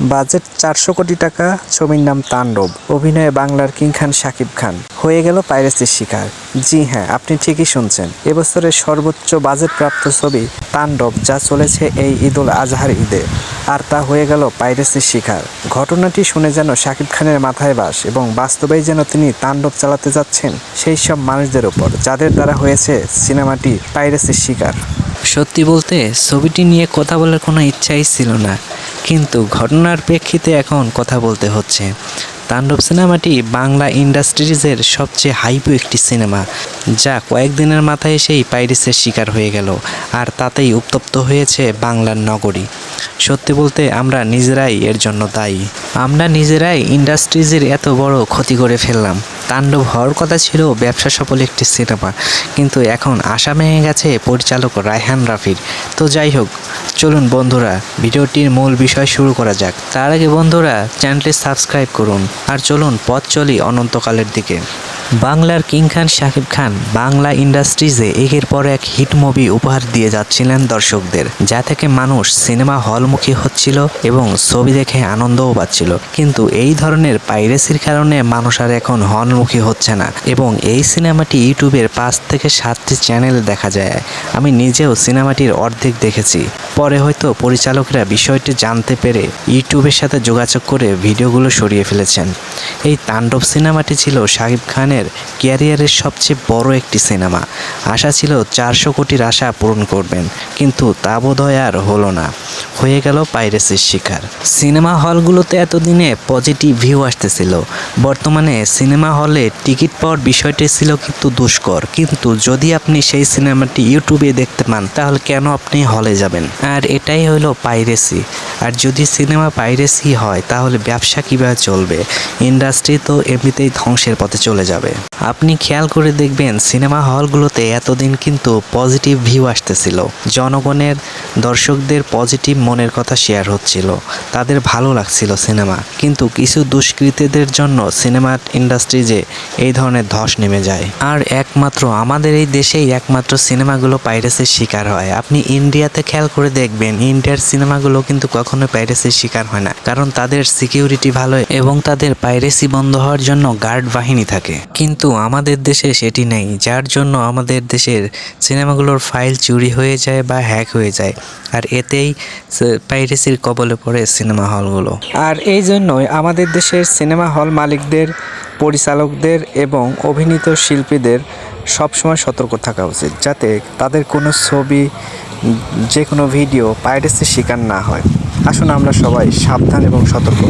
Budget চারশো কোটি টাকা, ছবির নাম তাণ্ডব। অভিনয়ে বাংলার কিং খান শাকিব খান। হয়ে গেল পাইরেসির শিকার। জি হ্যাঁ আপনি ঠিকই শুনছেন। এবছরের সর্বোচ্চ বাজেটপ্রাপ্ত ছবি তাণ্ডব, যা চলেছে এই ঈদুল আজহার ঈদে। আর তা হয়ে গেল পাইরেসির শিকার। ঘটনাটি শুনে যেন শাকিব খানের মাথায় বাস এবং বাস্তবেই যেন তিনি তাণ্ডব চালাতে যাচ্ছেন সেই সব মানুষদের ওপর যাদের দ্বারা হয়েছে সিনেমাটি পাইরেসির শিকার। সত্যি বলতে, ছবিটি নিয়ে কথা বলার কোনো ইচ্ছাই ছিল না। কিন্তু ঘটনার প্রেক্ষিতে এখন কথা বলতে হচ্ছে। তাণ্ডব সিনেমাটি বাংলা ইন্ডাস্ট্রিজের সবচেয়ে হাইপো একটি সিনেমা, যা কয়েকদিনের মাথায় এসেই পাইরিসের শিকার হয়ে গেল আর তাতেই উত্তপ্ত হয়েছে বাংলার নগরী। সত্যি বলতে আমরা নিজেরাই এর জন্য দায়ী। আমরা নিজেরাই ইন্ডাস্ট্রিজের এত বড় ক্ষতি করে ফেললাম। তাণ্ডব হওয়ার কথা ছিল ব্যবসা সফল একটি সিনেমা। কিন্তু এখন আশা ভেঙে গেছে পরিচালক রায়হান রাফির। তো যাই হোক, চলুন বন্ধুরা, ভিডিওটির মূল বিষয় শুরু করা যাক। তার আগে বন্ধুরা, চ্যানেলটি সাবস্ক্রাইব করুন। আর চলুন পথ চলি অনন্তকালের দিকে। বাংলার কিং খান শাকিব খান বাংলা ইন্ডাস্ট্রিজে একের পর এক হিট মুভি উপহার দিয়ে যাচ্ছিলেন দর্শকদের, যা থেকে মানুষ সিনেমা হলমুখী হচ্ছিল এবং ছবি দেখে আনন্দও পাচ্ছিল। কিন্তু এই ধরনের পাইরেসির কারণে মানুষ আর এখন হলমুখী হচ্ছে না এবং এই সিনেমাটি ইউটিউবের পাঁচ থেকে সাতটি চ্যানেলে দেখা যায়। আমি নিজেও সিনেমাটির অর্ধেক দেখেছি। পরে হয়তো পরিচালকরা বিষয়টি জানতে পেরে ইউটিউবের সাথে যোগাযোগ করে ভিডিওগুলো সরিয়ে ফেলেছেন। এই তাণ্ডব সিনেমাটি ছিল শাকিব খানের ক্যারিয়ারের সবচেয়ে বড় একটি সিনেমা। আশা ছিল চারশো কোটির আশা পূরণ করবেন, কিন্তু তা বোধহয় আর হলো না। হয়ে গেল পাইরেসির শিকার। সিনেমা হলগুলোতে এতদিনে পজিটিভ ভিউ আসতেছিল। বর্তমানে সিনেমা হলে টিকিট পাওয়ার বিষয়টি ছিল কিন্তু দুষ্কর। কিন্তু যদি আপনি সেই সিনেমাটি ইউটিউবে দেখতে পান, তাহলে কেন আপনি হলে যাবেন? আর এটাই হলো পাইরেসি। আর যদি সিনেমা পাইরেসি হয়, তাহলে ব্যবসা কীভাবে চলবে? ইন্ডাস্ট্রি তো এমনিতেই ধ্বংসের পথে চলে যাবে। আপনি খেয়াল করে দেখবেন, সিনেমা হলগুলোতে এতদিন কিন্তু পজিটিভ ভিউ আসতেছিল। জনগণের দর্শকদের পজিটিভ মনের কথা শেয়ার হচ্ছিল। তাদের ভালো লাগছিল সিনেমা। কিন্তু কিছু দুষ্কৃতীদের জন্য সিনেমা ইন্ডাস্ট্রিজে এই ধরনের ধস নেমে যায়। আর একমাত্র আমাদের এই দেশেই একমাত্র সিনেমাগুলো পাইরেসির শিকার হয়। আপনি ইন্ডিয়াতে খেয়াল করে দেখবেন ইন্ডিয়ার সিনেমাগুলো কিন্তু কখনো পাইরেসির শিকার হয় না। কারণ তাদের সিকিউরিটি ভালো এবং তাদের পাইরেসি বন্ধ হওয়ার জন্য গার্ড বাহিনী থাকে। কিন্তু আমাদের দেশে সেটি নেই, যার জন্য আমাদের দেশের সিনেমাগুলোর ফাইল চুরি হয়ে যায় বা হ্যাক হয়ে যায়। আর এতেই পাইরেসির কবলে পড়ে সিনেমা হলগুলো আর এই জন্যই আমাদের দেশের সিনেমা হল মালিকদের, পরিচালকদের এবং অভিনীত শিল্পীদের সবসময় সতর্ক থাকা উচিত, যাতে তাদের কোনো ছবি যে কোনো ভিডিও পাইরেসির শিকার না হয় আসুন আমরা সবাই সাবধান এবং সতর্ক।